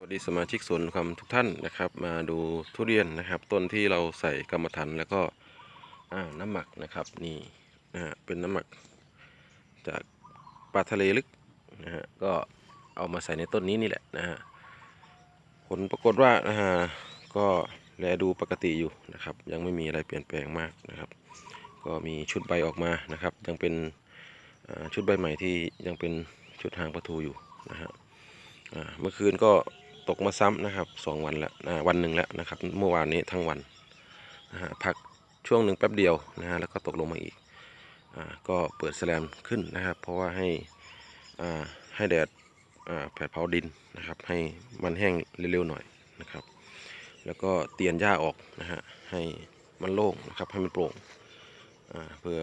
สวัสดีสมาชิกสวนคำทุกท่านนะครับ มาดูทุเรียนนะครับ ต้นที่เราใส่กรรมฐานแล้วก็น้ำหมักนะครับนี่นะฮะเป็นน้ำหมักจากปลาทะเลลึกนะฮะก็เอามาใส่ในต้นนี้นี่แหละนะฮะผลปรากฏว่านะฮะก็แลดูปกติอยู่นะครับ ยังไม่มีอะไรเปลี่ยนแปลงมากนะครับ ก็มีชุดใบออกมานะครับ ยังเป็นชุดใบใหม่ที่ยังเป็นชุดหางประทูอยู่นะฮะเมื่อคืนก็ ตกมาซ้ำนะครับสองวันแล้ววันหนึ่งแล้วนะครับ เมื่อวานนี้ทั้งวันนะฮะพักช่วงหนึ่งแป๊บเดียวนะฮะแล้วก็ตกลงมาอีกอ่าก็เปิดแสลมขึ้นนะครับ เพราะว่าให้อ่าให้แดดอ่าแผดเผาดินนะครับ ให้มันแห้งเร็วๆหน่อยนะครับ แล้วก็เตียนหญ้าออกนะฮะให้มันโล่งนะครับให้มันโปร่งอ่าเพื่อ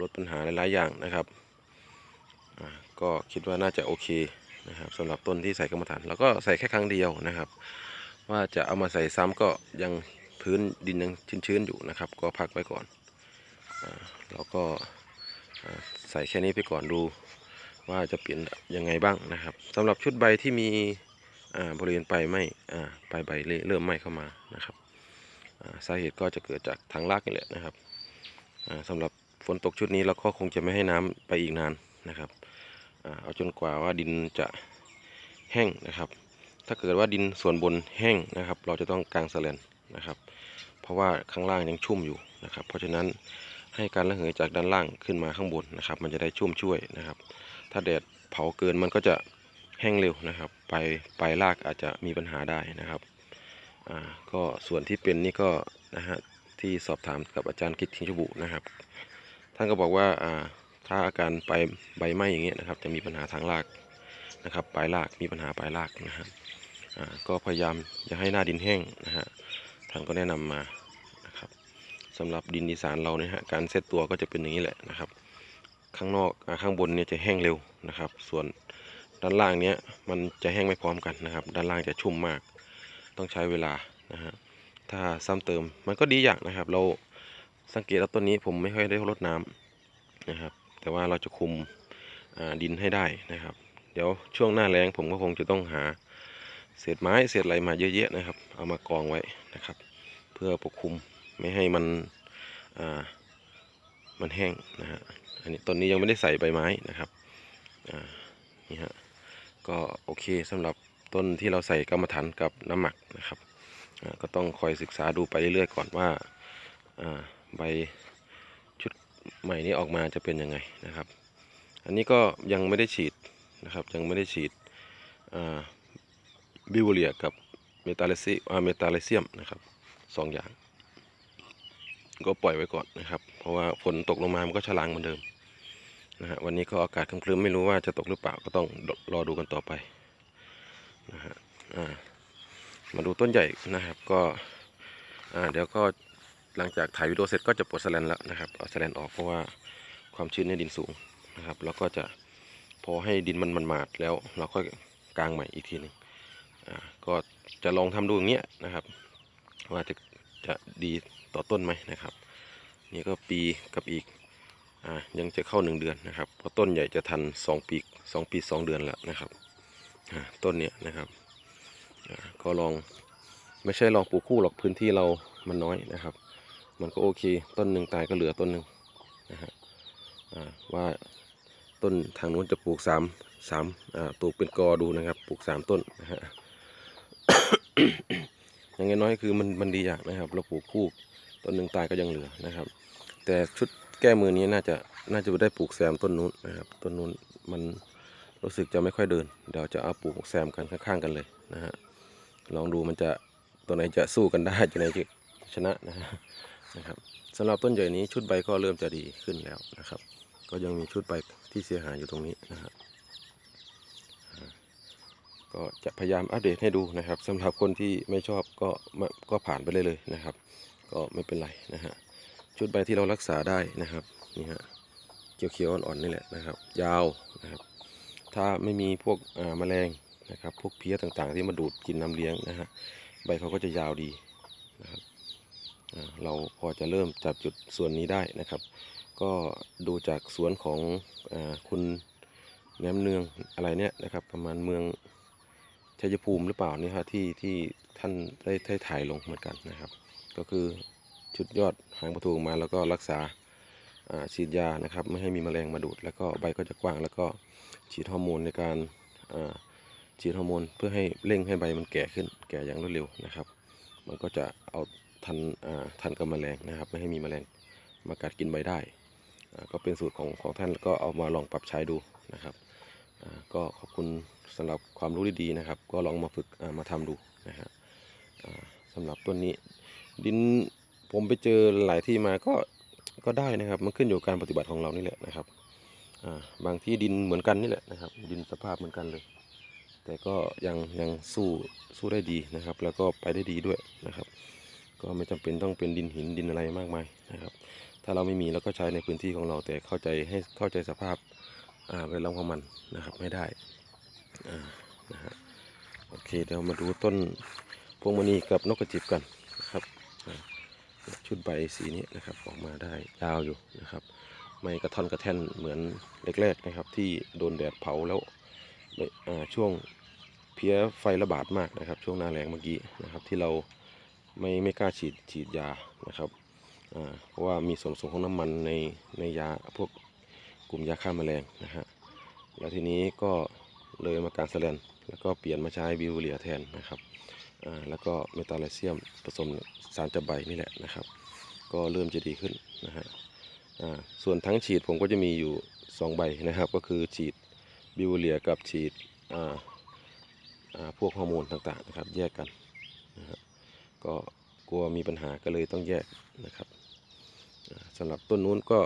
ลดปัญหาหลายๆอย่างนะครับอ่าก็คิดว่าน่าจะโอเค นะครับสำหรับต้นที่ใส่กรรมฐานแล้วก็ใส่แค่ครั้งเดียวนะครับ ว่าจะเอามาใส่ซ้ำก็ยังพื้นดินยังชื้นๆอยู่นะครับ ก็พักไว้ก่อนอาแล้วก็ใส่แค่นี้ไปก่อนดูว่าจะเปลี่ยนยังไงบ้างนะครับสำหรับชุดใบที่มีบริเวณปลายไหมอ่าปลายใบเริ่มไหมเข้ามานะครับสาเหตุก็จะเกิดจากทางรากนี่แหละนะครับอ่าสำหรับฝนตกชุดนี้เราก็คงจะไม่ให้น้ำไปอีกนานนะครับ เอาจนกว่าว่าดินจะแห้งนะครับ ถ้าเกิดว่าดินส่วนบนแห้งนะครับ เราจะต้องกางสแลนนะครับ เพราะว่าข้างล่างยังชุ่มอยู่นะครับ เพราะฉะนั้นให้การระเหยจากด้านล่างขึ้นมาข้างบนนะครับ มันจะได้ชุ่มช่วยนะครับ ถ้าแดดเผาเกินมันก็จะแห้งเร็วนะครับ ไปปลายรากอาจจะมีปัญหาได้นะครับอ่าก็ส่วนที่เป็นนี่ก็นะฮะที่สอบถามกับอาจารย์กิตทิงชบุนะครับ ท่านก็บอกว่าอ่า ถ้าอาการไปใบไหม้อย่างเงี้ยนะครับ จะมีปัญหาทางรากนะครับปลายรากมีปัญหาปลายรากนะฮะก็พยายามอย่าให้หน้าดินแห้งนะฮะท่านก็แนะนำมานะครับสำหรับดินอีสานเราเนี่ยฮะการเซตตัวก็จะเป็นอย่างนี้แหละนะครับ ข้างนอกอข้างบนเนี่ยจะแห้งเร็วนะครับ ส่วนด้านล่างเนี้ยมันจะแห้งไม่พร้อมกันนะครับ ด้านล่างจะชุ่มมาก ต้องใช้เวลานะฮะถ้าซ้ำเติมมันก็ดีอย่างนะครับ เราสังเกตแล้วต้นนี้ผมไม่ค่อยได้รดน้ำนะครับ แต่ว่าเราจะคุมดินให้ได้นะครับ เดี๋ยวช่วงหน้าแล้งผมก็คงจะต้องหาเศษไม้เศษอะไรมาเยอะแยะนะครับ เอามากองไว้นะครับ เพื่อปกคลุมไม่ให้มันมันแห้งนะฮะอันนี้ต้นนี้ยังไม่ได้ใส่ใบไม้นะครับนี่ฮะก็โอเคสำหรับต้นที่เราใส่กรรมฐานกับน้ำหมักนะครับก็ต้องคอยศึกษาดูไปเรื่อยๆก่อนว่าใบ ใหม่นี้ออกมาจะเป็นยังไงนะครับ อันนี้ก็ยังไม่ได้ฉีดนะครับยังไม่ได้ฉีดบิวเลียกับเมตาเลซิเมตาเลเซียมนะครับสองอย่าง ก็ปล่อยไว้ก่อนนะครับ เพราะว่าฝนตกลงมามันก็ฉลางเหมือนเดิมนะฮะวันนี้ก็อากาศครึ้มๆไม่รู้ว่าจะตกหรือเปล่าก็ต้องรอดูกันต่อไปนะฮะมาดูต้นใหญ่นะครับก็เดี๋ยวก็ หลังจากถ่ายวิดีโอเสร็จก็จะปลดแสแลนแล้วนะครับเอาแสแลนออกเพราะว่าความชื้นในดินสูงนะครับ แล้วก็จะพอให้ดินมันมันมาดแล้วเราก็กางใหม่อีกทีหนึ่งอ่าก็จะลองทำดูอย่างเงี้ยนะครับว่าจะจะดีต่อต้นไหมนะครับ นี่ก็ปีกับอีกอ่ายังจะเข้าหนึ่งเดือนนะครับเพราะต้นใหญ่จะทันสองปีสองปีสองเดือนแล้วนะครับอ่าต้นเนี้ยนะครับอ่าก็ลองไม่ใช่ลองปลูกคู่หรอกพื้นที่เรามันน้อยนะครับ มันก็โอเค ต้นหนึ่งตายก็เหลือต้นหนึ่งนะฮะว่าต้นทางนู้นจะปลูกสามสามอ่าปลูกเป็นกอดูนะครับ ปลูกสามต้นนะฮะอย่างน้อยคือมันมันดีอย่างนะครับ เราปลูกคู่ต้นหนึ่งตายก็ยังเหลือนะครับ แต่ชุดแก้มือนี้น่าจะน่าจะได้ปลูกแซมต้นนู้นนะครับ ต้นนู้นมันรู้สึกจะไม่ค่อยเดิน เดี๋ยวจะเอาปลูกแซมกันข้างๆกันเลยนะฮะลองดูมันจะตัวไหนจะสู้กันได้ตัวไหนจะชนะนะฮะ นะครับสำหรับต้นใหญ่นี้ชุดใบก็เริ่มจะดีขึ้นแล้วนะครับ ก็ยังมีชุดใบที่เสียหายอยู่ตรงนี้นะครับก็จะพยายามอัปเดตให้ดูนะครับสำหรับคนที่ไม่ชอบก็ก็ผ่านไปเลยเลยนะครับ ก็ไม่เป็นไรนะฮะชุดใบที่เรารักษาได้นะครับนี่ฮะเขียวๆอ่อนๆนี่แหละนะครับ ยาวนะครับ ถ้าไม่มีพวกแมลงนะครับ พวกเพี้ยต่างๆ ที่มาดูดกินน้ำเลี้ยงนะฮะใบเขาก็จะยาวดีนะครับ เราพอจะเริ่มจับจุดส่วนนี้ได้นะครับ ก็ดูจากสวนของอคุณแหนมเนืองอะไรเนี่ยนะครับ ประมาณเมืองชัยภูมิหรือเปล่านี่ฮะที่ที่ท่านได้ได้ถ่ายลงเหมือนกันนะครับ ก็คือชุดยอดหางประตูมาแล้วก็รักษาฉีดยานะครับไม่ให้มีแมลงมาดูด แล้วก็ใบก็จะกว้าง แล้วก็ฉีดฮอร์โมนในการฉีดฮอร์โมนเพื่อให้เร่งให้ใบมันแก่ขึ้นแก่อย่างรวดเร็วนะครับ มันก็จะเอา ทันอ่าทันกับแมลงนะครับ ไม่ให้มีแมลงมากัดกินใบได้ ก็เป็นสูตรของของท่านก็เอามาลองปรับใช้ดูนะครับก็ขอบคุณสำหรับความรู้ดีๆนะครับ ก็ลองมาฝึกมาทำดูนะฮะสำหรับต้นนี้ ดินผมไปเจอหลายที่มาก็ก็ได้นะครับ มันขึ้นอยู่กับการปฏิบัติของเรานี่แหละนะครับบางที่ดินเหมือนกันนี่แหละนะครับ ดินสภาพเหมือนกันเลย แต่ก็ยังยังสู้สู้ได้ดีนะครับ แล้วก็ไปได้ดีด้วยนะครับ ก็ไม่จำเป็นต้องเป็นดินหินดินอะไรมากมายนะครับ ถ้าเราไม่มีเราก็ใช้ในพื้นที่ของเราแต่เข้าใจให้เข้าใจสภาพอ่าเวลาของมันนะครับไม่ได้อ่านะฮะโอเคเดี๋ยวมาดูต้นพวงมณีกับนกกระจิบกันนะครับชุดใบสีนี้นะครับออกมาได้ยาวอยู่นะครับ ไม่กระท่อนกระแท่นเหมือนแรกๆนะครับ ที่โดนแดดเผาแล้วอ่าช่วงเพี้ยไฟระบาดมากนะครับ ช่วงหน้าแรงเมื่อกี้นะครับที่เรา ไม่ไม่กล้าฉีดฉีดยานะครับเพราะว่ามีส่วนผสมของน้ำมันในในยาพวกกลุ่มยาฆ่าแมลงนะฮะแล้วทีนี้ก็เลยมาการแสลนแล้วก็เปลี่ยนมาใช้บิวเลียแทนนะครับแล้วก็เมตาไลเซียมผสมสารจับใบนี่แหละนะครับ ก็เริ่มจะดีขึ้นนะฮะส่วนทั้งฉีดผมก็จะมีอยู่ 2 ใบนะครับ ก็คือฉีดบิวเลียกับฉีดพวกฮอร์โมนต่างๆนะครับ แยกกัน ก็กลัวมีปัญหาก็เลยต้องแยกนะครับสำหรับต้นนู้นก็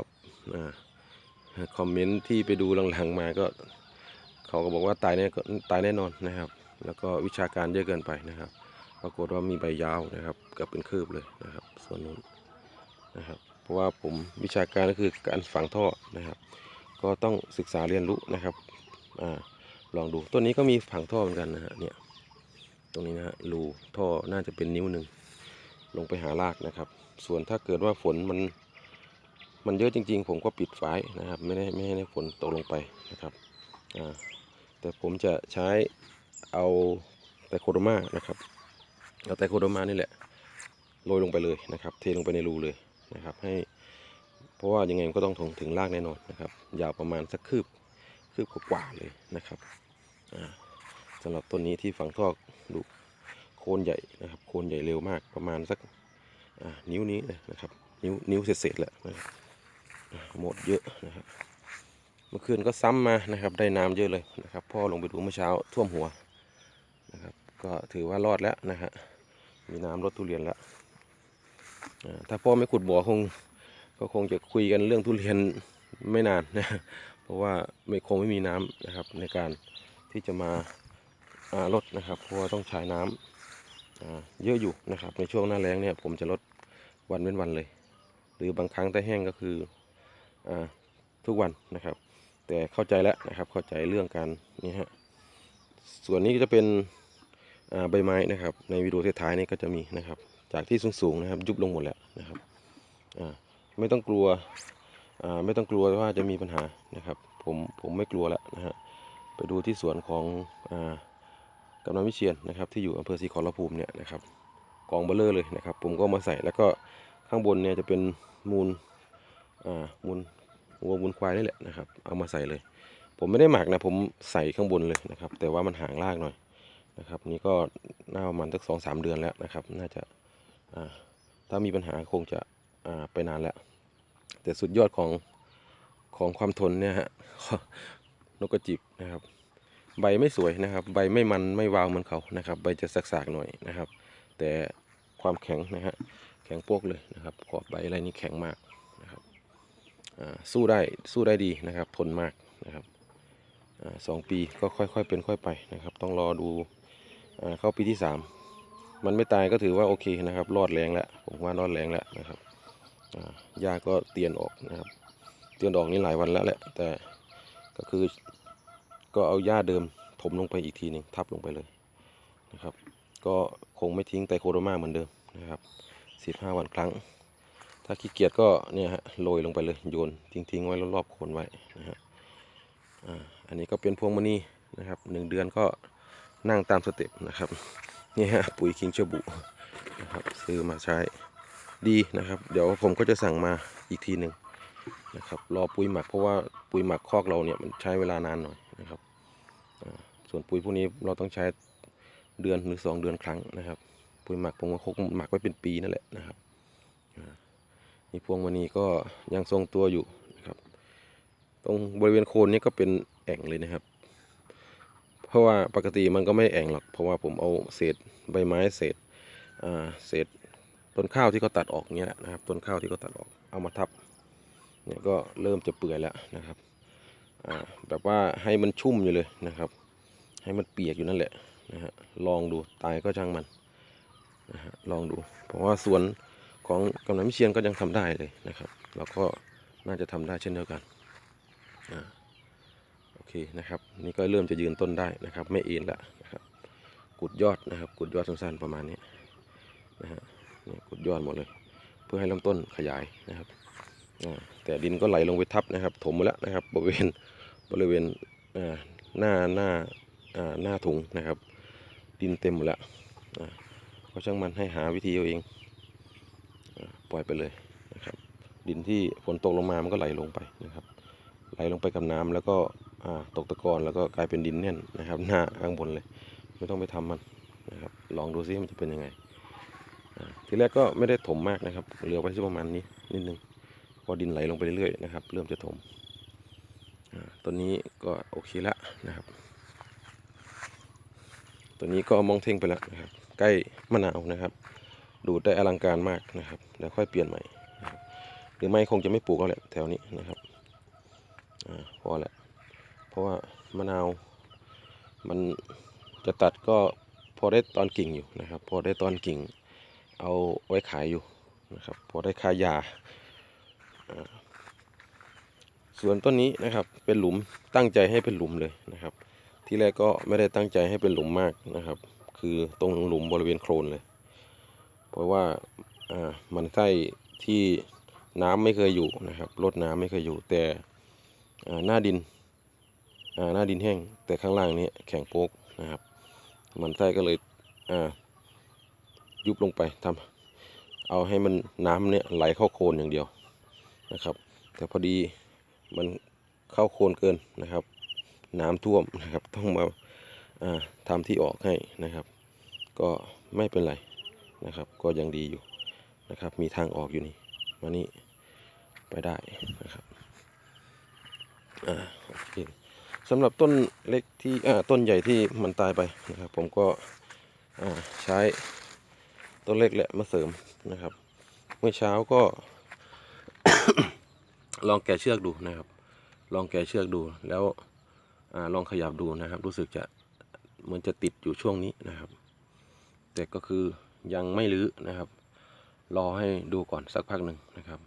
คอมเมนต์ที่ไปดูหลังๆมาก็เขาก็บอกว่าตายแน่ตายแน่นอนนะครับ แล้วก็วิชาการเยอะเกินไปนะครับปรากฏว่ามีใบยาวนะครับเกือบเป็นคืบเลยนะครับ ส่วนนู้นนะครับ เพราะว่าผมวิชาการก็คือการฝังท่อนะครับ ก็ต้องศึกษาเรียนรู้นะครับอลองดูต้นนี้ก็มีฝังท่อเหมือนกันนะฮะเนี่ย ตรงนี้นะฮะรูท่อน่าจะเป็นนิ้วหนึ่งลงไปหารากนะครับ ส่วนถ้าเกิดว่าฝนมันมันเยอะจริง ๆ ผมก็ปิดฝายนะครับ ไม่ได้ไม่ให้ฝนตกลงไปนะครับแต่ผมจะใช้เอาไตโคโดมานะครับเอาไตโคโดมานี่แหละโรยลงไปเลยนะครับ เทลงไปในรูเลยนะครับ ให้เพราะว่ายังไงมันก็ต้องถึงถึงรากแน่นอนนะครับ ยาวประมาณสักคืบคืบกว่าเลยนะครับอ่า สำหรับต้นนี้ที่ฝังท่อดูโคนใหญ่นะครับ โคนใหญ่เร็วมากประมาณสักนิ้วนี้เลยนะครับ นิ้วนิ้วเศษๆแหละนะครับหมดเยอะนะครับเมื่อคืนก็ซ้ำมานะครับ ได้น้ำเยอะเลยนะครับ พ่อลงไปดูเมื่อเช้าท่วมหัวนะครับ ก็ถือว่ารอดแล้วนะฮะมีน้ำรดทุเรียนแล้วถ้าพ่อไม่ขุดบ่อคงก็คงจะคุยกันเรื่องทุเรียนไม่นานนะเพราะว่าไม่คงไม่มีน้ำนะครับในการที่จะมา ลดนะครับเพราะว่าต้องใช้น้ำอ่าเยอะอยู่นะครับ ในช่วงหน้าแล้งเนี่ยผมจะลดวันเว้นวันเลย หรือบางครั้งแต่แห้งก็คืออทุกวันนะครับ แต่เข้าใจแล้วนะครับเข้าใจเรื่องการนี่ฮะส่วนนี้ก็จะเป็นใบไม้นะครับ ในวิดีโอท้ายนี่ก็จะมีนะครับ จากที่สูงๆนะครับยุบลงหมดแล้วนะครับไม่ต้องกลัวไม่ต้องกลัวว่าจะมีปัญหานะครับ ผมผมไม่กลัวแล้วนะฮะไปดูที่สวนของอ กำนันวิเชียนนะครับ ที่อยู่อำเภอศรีขอรภูมิเนี่ยนะครับกองเบลเลอร์เลยนะครับ ผมก็มาใส่แล้วก็ข้างบนเนี่ยจะเป็นมูลอ่ามูลวัวมูลควายนี่แหละนะครับ เอามาใส่เลย ผมไม่ได้หมักนะผมใส่ข้างบนเลยนะครับ แต่ว่ามันห่างรากหน่อยนะครับ นี่ก็น่าประมาณสักสองสามเดือนแล้วนะครับ น่าจะอ่าถ้ามีปัญหาคงจะอ่าไปนานแล้ว แต่สุดยอดของของความทนเนี่ยฮะนกกระจิบนะครับ ใบไม่สวยนะครับ ใบไม่มันไม่วาวเหมือนเขานะครับ ใบจะสักๆหน่อยนะครับ แต่ความแข็งนะฮะแข็งโป๊กเลยนะครับ ขอบใบอะไรนี่แข็งมากนะครับสู้ได้สู้ได้ดีนะครับทนมากนะครับอสองปีก็ค่อยๆเป็นค่อยไปนะครับ ต้องรอดูเข้าปีที่สามมันไม่ตายก็ถือว่าโอเคนะครับ รอดแรงแล้วผมว่ารอดแรงแล้วนะครับอ่ายาก็เตียนออกนะครับ เตียนออกนี่หลายวันแล้วแหละแต่ก็คือ ก็เอาหญ้าเดิมถมลงไปอีกทีหนึ่งทับลงไปเลยนะครับ ก็คงไม่ทิ้งไตโคโดมาเหมือนเดิมนะครับสิบห้าวันครั้ง ถ้าขี้เกียจก็เนี่ยฮะโรยลงไปเลยโยนทิ้งๆไว้รอบๆโคนไว้นะฮะอันนี้ก็เป็นพวงมณีนะครับหนึ่งเดือนก็นั่งตามสเต็ปนะครับนี่ฮะปุ๋ยคิงเชบุนะครับซื้อมาใช้ดีนะครับ เดี๋ยวผมก็จะสั่งมาอีกทีหนึ่งนะครับรอปุ๋ยหมักเพราะว่าปุ๋ยหมักคอกเราเนี่ยมันใช้เวลานานหน่อย ส่วนปุ๋ยพวกนี้เราต้องใช้เดือนหรือสองเดือนครั้งนะครับ ปุ๋ยหมักผมก็คงหมักไว้เป็นปีนั่นแหละนะครับนี่พวงมณีก็ยังทรงตัวอยู่นะครับ ตรงบริเวณโคนนี่ก็เป็นแอ่งเลยนะครับ เพราะว่าปกติมันก็ไม่แอ่งหรอก เพราะว่าผมเอาเศษใบไม้เศษเศษต้นข้าวที่เขาตัดออกเงี้ยแหละนะครับ ต้นข้าวที่เขาตัดออกเอามาทับเนี่ยก็เริ่มจะเปื่อยแล้วนะครับ แบบว่าให้มันชุ่มอยู่เลยนะครับ ให้มันเปียกอยู่นั่นแหละนะฮะลองดูตายก็ช่างมันนะฮะลองดู เพราะว่าสวนของกำนันวิเชียนก็ยังทำได้เลยนะครับเราก็น่าจะทำได้เช่นเดียวกันอ่าโอเคนะครับนี่ก็เริ่มจะยืนต้นได้นะครับ ไม่เอ็นละนะครับกุดยอดนะครับกุดยอดสั้นๆประมาณนี้นะฮะเนี่ยกุดยอดหมดเลย เพื่อให้ลำต้นขยายนะครับ แต่ดินก็ไหลลงไปทับนะครับ ถมหมดแล้วนะครับ บริเวณบริเวณหน้าหน้าหน้าถุงนะครับ ดินเต็มหมดแล้วอ่าก็ช่างมันให้หาวิธีเอาเองอปล่อยไปเลยนะครับ ดินที่ฝนตกลงมามันก็ไหลลงไปนะครับ ไหลลงไปกับน้ำแล้วก็ตกตะกอนแล้วก็กลายเป็นดินแน่นนะครับ หน้าข้างบนเลย ไม่ต้องไปทำมันนะครับ ลองดูซิมันจะเป็นยังไงทีแรกก็ไม่ได้ถมมากนะครับ เหลือไว้ที่ประมาณนี้นิดนึง พอดินไหลลงไปเรื่อยๆนะครับ เริ่มจะถมตัวนี้ก็โอเคแล้วนะครับ ตัวนี้ก็มองเท่งไปแล้วนะครับ ใกล้มะนาวนะครับ ดูดได้อลังการมากนะครับแล้วค่อยเปลี่ยนใหม่รหรือไม่คงจะไม่ปลูกแล้วแหละแถวนี้นะครับอพอแหละเพราะว่ามะนาวมันจะตัดก็พอได้ตอนกิ่งอยู่นะครับ พอได้ตอนกิ่งเอาไว้ขายอยู่นะครับ พอได้ค่ายา ส่วนต้นนี้นะครับเป็นหลุมตั้งใจให้เป็นหลุมเลยนะครับ ที่แรกก็ไม่ได้ตั้งใจให้เป็นหลุมมากนะครับ คือตรงหลุมบริเวณโคลนเลย เพราะว่าอ่ามันใกล้ที่น้ำไม่เคยอยู่นะครับรดน้ำไม่เคยอยู่แต่หน้าดินอ่าหน้าดินแห้ง แต่ข้างล่างนี้แข็งโป๊กนะครับ มันไส้ก็เลยอ่ายุบลงไปทำเอาให้มันน้ำเนี่ยไหลเข้าโคนอย่างเดียว นะครับ แต่พอดีมันเข้าโคนเกินนะครับ น้ำท่วมนะครับต้องมาาทำที่ออกให้นะครับ ก็ไม่เป็นไรนะครับ ก็ยังดีอยู่นะครับ มีทางออกอยู่นี่มานี่ไปได้นะครับอ่าโอเคสำหรับต้นเล็กที่ต้นใหญ่ที่มันตายไปนะครับ ผมก็ใช้ต้นเล็กแหละมาเสริมนะครับ เมื่อเช้าก็ ลองแกะเชือกดูนะครับ ลองแกะเชือกดูแล้วอลองขยับดูนะครับ รู้สึกจะเหมือนจะติดอยู่ช่วงนี้นะครับ แต่ก็คือยังไม่รื้อนะครับ รอให้ดูก่อนสักพักหนึ่งนะครับ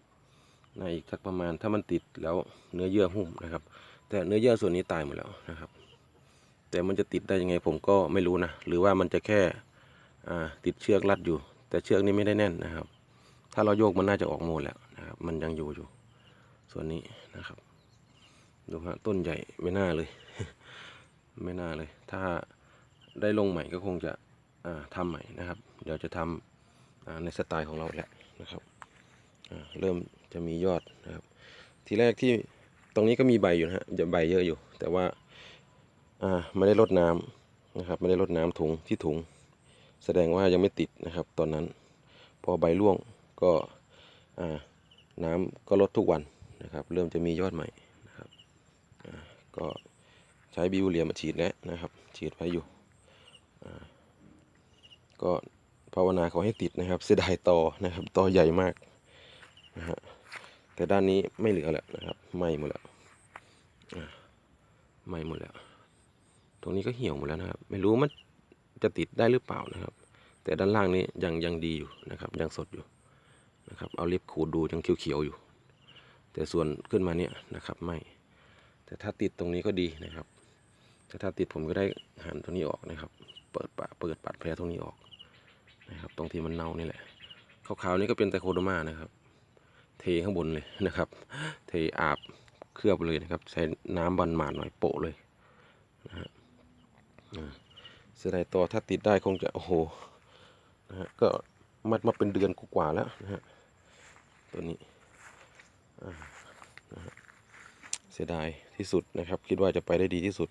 ในอีกสักประมาณถ้ามันติดแล้วเนื้อเยื่อหุ้มนะครับ แต่เนื้อเยื่อส่วนนี้ตายหมดแล้วนะครับ แต่มันจะติดได้ยังไงผมก็ไม่รู้นะหรือว่ามันจะแค่ติดเชือกรัดอยู่ แต่เชือกนี้ไม่ได้แน่นนะครับ ถ้าเราโยกมันน่าจะออกโมดแล้วนะครับ มันยังอยู่อยู่ ส่วนนี้นะครับ ดูฮะต้นใหญ่ไม่น่าเลย ไม่น่าเลย ถ้าได้ลงใหม่ก็คงจะอ่าทำใหม่นะครับ เดี๋ยวจะทำอ่าในสไตล์ของเราแหละนะครับเริ่มจะมียอดนะครับ ทีแรกที่ตรงนี้ก็มีใบอยู่นะฮะจะใบเยอะอยู่ แต่ว่าไม่ได้รดน้ำนะครับ ไม่ได้รดน้ำถุงที่ถุง แสดงว่ายังไม่ติดนะครับ ตอนนั้น พอใบร่วงก็น้ำก็ลดทุกวัน นะครับ เริ่มจะมียอดใหม่นะครับก็ใช้บิวเลียมาฉีดแล้วนะครับ ฉีดไว้อยู่ก็ภาวนาขอให้ติดนะครับ เสียดายตอนะครับตอใหญ่มากนะฮะแต่ด้านนี้ไม่เหลือแล้วนะครับไหม้หมดแล้วไหม้หมดแล้ว ตรงนี้ก็เหี่ยวหมดแล้วนะครับ ไม่รู้มันจะติดได้หรือเปล่านะครับ แต่ด้านล่างนี้ยังยังดีอยู่นะครับ ยังสดอยู่นะครับ เอาเล็บขูดดูยังเขียวๆอยู่ แต่ส่วนขึ้นมาเนี่ยนะครับไม่ แต่ถ้าติดตรงนี้ก็ดีนะครับ แต่ถ้าติดผมก็ได้หันตรงนี้ออกนะครับ เปิดปะเปิดปัดแผลตรงนี้ออกนะครับ ตรงที่มันเน่านี่แหละขาวๆนี่ก็เป็นไตโคโดมานะครับ เทข้างบนเลยนะครับ เทอาบเคลือบเลยนะครับ ใช้น้ำบันหมาดหน่อยโปะเลยนะฮะอ่าเสียดายต่อถ้าติดได้คงจะโอ้โหนะฮะก็มัดมาเป็นเดือนกว่าแล้วนะฮะตัวนี้ เสียดายที่สุดนะครับ คิดว่าจะไปได้ดีที่สุด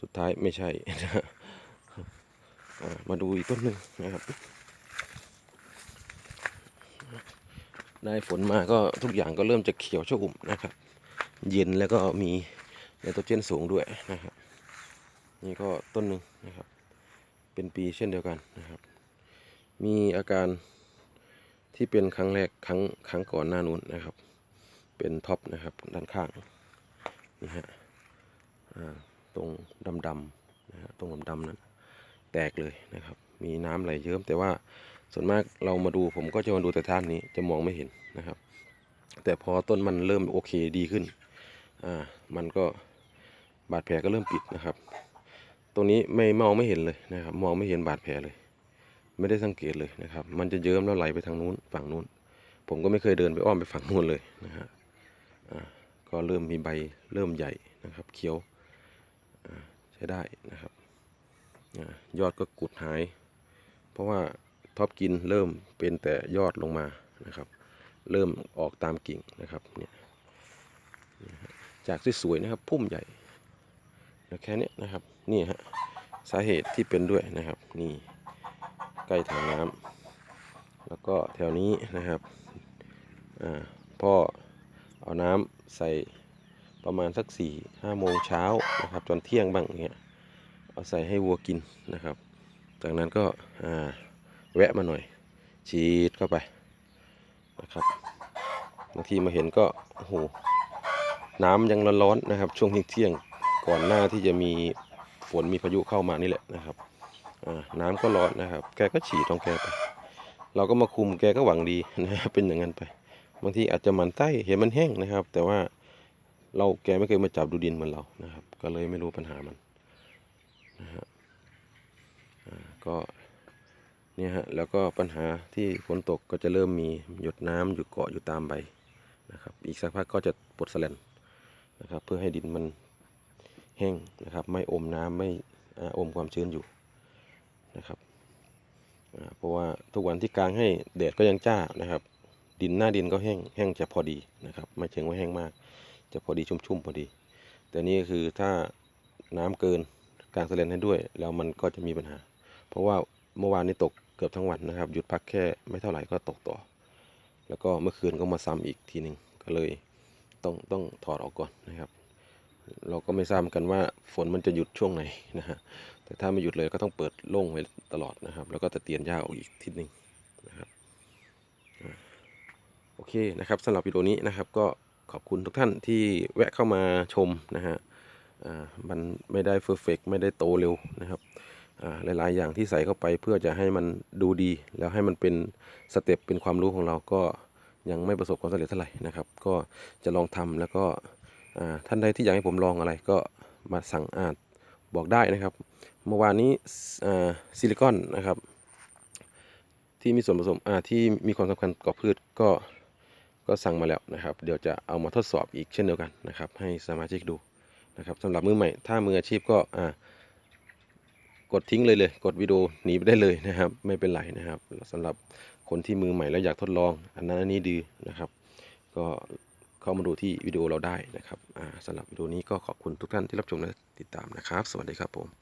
สุดท้ายไม่ใช่นะมาดูอีกต้นหนึ่งนะครับได้ฝนมาก็ทุกอย่างก็เริ่มจะเขียวชอุ่มนะครับ เย็นแล้วก็มีไนโตรเจนสูงด้วยนะครับ นี่ก็ต้นหนึ่งนะครับ เป็นปีเช่นเดียวกันนะครับ มีอาการที่เป็นครั้งแรกครั้งครั้งก่อนหน้านู้นนะครับ เป็นท็อปนะครับด้านข้างนี่ฮะตรงดำๆนะฮะตรงดำๆนั้นแตกเลยนะครับ มีน้ำไหลเยิ้มแต่ว่าส่วนมากเรามาดูผมก็จะมาดูแต่ท่านนี้จะมองไม่เห็นนะครับ แต่พอต้นมันเริ่มโอเคดีขึ้นอ่ามันก็บาดแผลก็เริ่มปิดนะครับ ตรงนี้ไม่มองไม่เห็นเลยนะครับ มองไม่เห็นบาดแผลเลย ไม่ได้สังเกตเลยนะครับ มันจะเยิ้มแล้วไหลไปทางนู้นฝั่งนู้น ผมก็ไม่เคยเดินไปอ้อมไปฝั่งนู้นเลยนะฮะ ก็เริ่มมีใบเริ่มใหญ่นะครับเขียวใช้ได้นะครับอยอดก็กุดหาย เพราะว่าท็อปกินเริ่มเป็นแต่ยอดลงมานะครับ เริ่มออกตามกิ่งนะครับเนี่ยจากสวยๆนะครับพุ่มใหญ่แล้วแค่นี้นะครับนี่ฮะสาเหตุที่เป็นด้วยนะครับนี่ใกล้ถังน้ำแล้วก็แถวนี้นะครับพ่อ เอาน้ำใส่ประมาณสักสี่ห้าโมงเช้านะครับจนเที่ยงบ้างเงี้ยเอาใส่ให้วัวกินนะครับ จากนั้นก็อ่าแวะมาหน่อยฉีดเข้าไปนะครับบางทีมาเห็นก็โอ้โหน้ำยังร้อนๆนะครับ ช่วงเที่ยงก่อนหน้าที่จะมีฝนมีพายุเข้ามานี่แหละนะครับอ่าน้ำก็ร้อนนะครับ แกก็ฉีดของแกไป เราก็มาคุมแกก็หวังดีนะครับเป็นอย่างนั้นไป บางทีอาจจะหมันไส้เห็นมันแห้งนะครับ แต่ว่าเราแกไม่เคยมาจับดูดินเหมือนเรานะครับ ก็เลยไม่รู้ปัญหามันนะฮะก็เนี่ยฮะแล้วก็ปัญหาที่ฝนตกก็จะเริ่มมีหยดน้ำอยู่เกาะอยู่ตามใบนะครับ อีกสักพักก็จะปลดแสลนนะครับ เพื่อให้ดินมันแห้งนะครับ ไม่อมน้ำไม่ออมความชื้นอยู่นะครับเพราะว่าทุกวันที่กลางให้แดดก็ยังจ้านะครับ ดินหน้าดินก็แห้งแห้งจะพอดีนะครับ ไม่เชิงว่าแห้งมาก จะพอดีชุ่มๆพอดี แต่นี่ก็คือถ้าน้ำเกินกลางแลนให้ด้วย แล้วมันก็จะมีปัญหา เพราะว่าเมื่อวานนี้ตกเกือบทั้งวันนะครับ หยุดพักแค่ไม่เท่าไหร่ก็ตกต่อ แล้วก็เมื่อคืนก็มาซ้ำอีกทีหนึ่งก็เลยต้องต้องถอดออกก่อนนะครับ เราก็ไม่ทราบกันว่าฝนมันจะหยุดช่วงไหนนะฮะแต่ถ้าไม่หยุดเลยก็ต้องเปิดโล่งไว้ตลอดนะครับ แล้วก็ตะเตียนหญ้าออกอีกทีหนึ่งนะครับ อเคนะครับสำหรับวิดีโอนี้นะครับ ก็ขอบคุณทุกท่านที่แวะเข้ามาชมนะฮะอ่ามันไม่ได้เฟอร์เฟกไม่ได้โตเร็วนะครับอ่าหลายๆ อย่างที่ใส่เข้าไปเพื่อจะให้มันดูดี แล้วให้มันเป็นสเต็ปเป็นความรู้ของเราก็ยังไม่ประสบความสำเร็จเท่าไหร่นะครับ ก็จะลองทำแล้วก็อ่าท่านใดที่อยากให้ผมลองอะไรก็มาสั่งอาจบอกได้นะครับ เมื่อวานนี้อ่าซิลิคอนนะครับ ที่มีส่วนผสมอ่าที่มีความสำคัญกับพืชก็ ก็สั่งมาแล้วนะครับ เดี๋ยวจะเอามาทดสอบอีกเช่นเดียวกันนะครับ ให้สมาชิกดูนะครับสำหรับมือใหม่ ถ้ามืออาชีพก็อ่ากดทิ้งเลยเลย กดวิดีโอหนีไปได้เลยนะครับ ไม่เป็นไรนะครับสำหรับคนที่มือใหม่แล้วอยากทดลอง อันนั้นอันนี้ดีนะครับ ก็เข้ามาดูที่วิดีโอเราได้นะครับอ่าสำหรับวิดีโอนี้ก็ขอบคุณทุกท่านที่รับชมและติดตามนะครับ สวัสดีครับผม